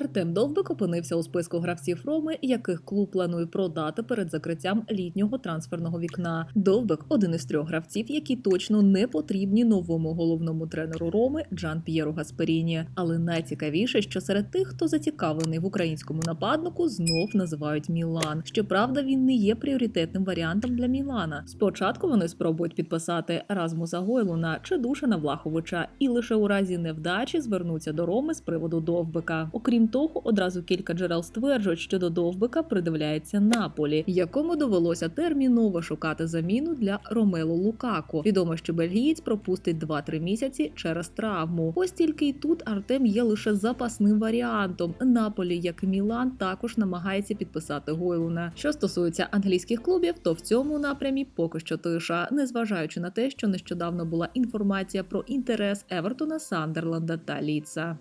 Артем Довбик опинився у списку гравців Роми, яких клуб планує продати перед закриттям літнього трансферного вікна. Довбик один із трьох гравців, які точно не потрібні новому головному тренеру Роми Джан П'єру Гасперіні. Але найцікавіше, що серед тих, хто зацікавлений в українському нападнику, знов називають Мілан. Щоправда, він не є пріоритетним варіантом для Мілана. Спочатку вони спробують підписати Размуса Гойлуна чи Душана Влаховича, і лише у разі невдачі звернуться до Роми з приводу Довбика. Окрім того, одразу кілька джерел стверджують, що до Довбика придивляється Наполі, якому довелося терміново шукати заміну для Ромело Лукако. Відомо, що бельгієць пропустить 2-3 місяці через травму. Ось тільки й тут Артем є лише запасним варіантом. Наполі, як і Мілан, також намагається підписати Гойлуна. Що стосується англійських клубів, то в цьому напрямі поки що тиша, незважаючи на те, що нещодавно була інформація про інтерес Евертона, Сандерленда та Ліца.